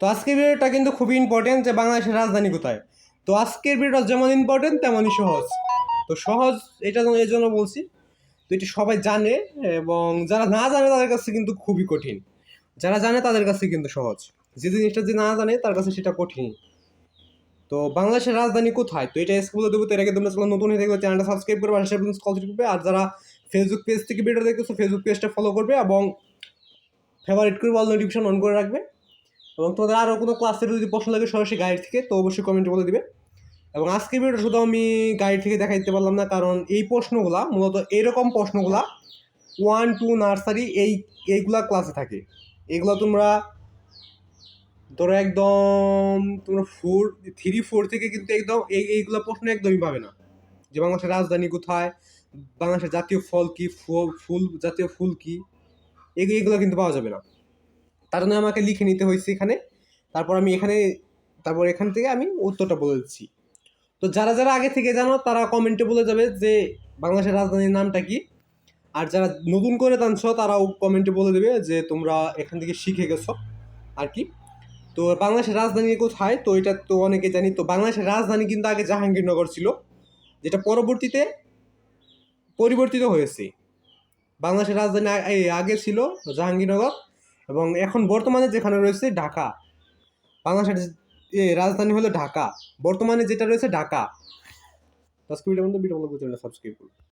তো আজকের ভিডিওটা কিন্তু খুবই ইম্পর্টেন্ট যে বাংলাদেশের রাজধানী কোথায়? তো আজকের ভিডিওটা যেমন ইম্পর্টেন্ট তেমনই সহজ। তো সহজ এটা এই জন্য বলছি। তো এটি সবাই জানে এবং যারা না জানে তাদের কাছে কিন্তু খুবই কঠিন। যারা জানে তাদের কাছে কিন্তু সহজ। যে জিনিসটা যে না জানে তার কাছে সেটা কঠিন। তো বাংলাদেশের রাজধানী কোথায়? তো এটা স্কুলে দেবো, তো এর আগে তোমরা চ্যানেল নতুন হয়ে থাকলে চ্যানেলটা সাবস্ক্রাইব করবে আর শেয়ার কল করবে আর যারা ফেসবুক পেজ থেকে ভিডিও দেখতেছো ফেসবুক পেজটা ফলো করবে এবং ফেভারিট করবে অল নোটিফিকেশন অন করে রাখবে। এবং তোমাদের আরও কোনো ক্লাসের যদি প্রশ্ন লাগে সরাসরি গাইড থেকে, তো অবশ্যই কমেন্টে বলে দিবে। এবং আজকের ভিডিওটা শুধু আমি গাইড থেকে দেখা দিতে পারলাম না, কারণ এই প্রশ্নগুলা, মূলত এরকম প্রশ্নগুলা ওয়ান টু নার্সারি এই, এইগুলা ক্লাসে থাকে। এগুলো তোমরা ধরো একদম তোমরা ফোর থ্রি ফোর থেকে কিন্তু একদম এই, এইগুলো প্রশ্ন একদমই পাবে না। যে বাংলাদেশের রাজধানী কোথায়, বাংলাদেশের জাতীয় ফল কি ফল, জাতীয় ফুল কি এগুলো কিন্তু পাওয়া যাবে না। তার জন্য আমাকে লিখে নিতে হয়েছে এখানে। তারপর আমি এখানে, তারপর এখান থেকে আমি উত্তরটা বলে দিচ্ছি। তো যারা যারা আগে থেকে জানো, তারা কমেন্টে বলে যাবে যে বাংলাদেশের রাজধানীর নামটা কি। আর যারা নতুন করে জানছো, তারাও কমেন্টে বলে দেবে যে তোমরা এখান থেকে শিখে গেছো আর কি। তো বাংলাদেশের রাজধানী কোথায়? তো এটা তো অনেকে জানি। তো বাংলাদেশের রাজধানী কিন্তু আগে জাহাঙ্গীরনগর ছিল, যেটা পরবর্তীতে পরিবর্তিত হয়েছে। বাংলাদেশের রাজধানী আগে ছিল জাহাঙ্গীরনগর এবং এখন বর্তমানে যেখানে রয়েছে ঢাকা, বাংলাদেশের রাজধানী হলো ঢাকা। বর্তমানে যেটা রয়েছে ঢাকা। সাবস্ক্রাইব করুন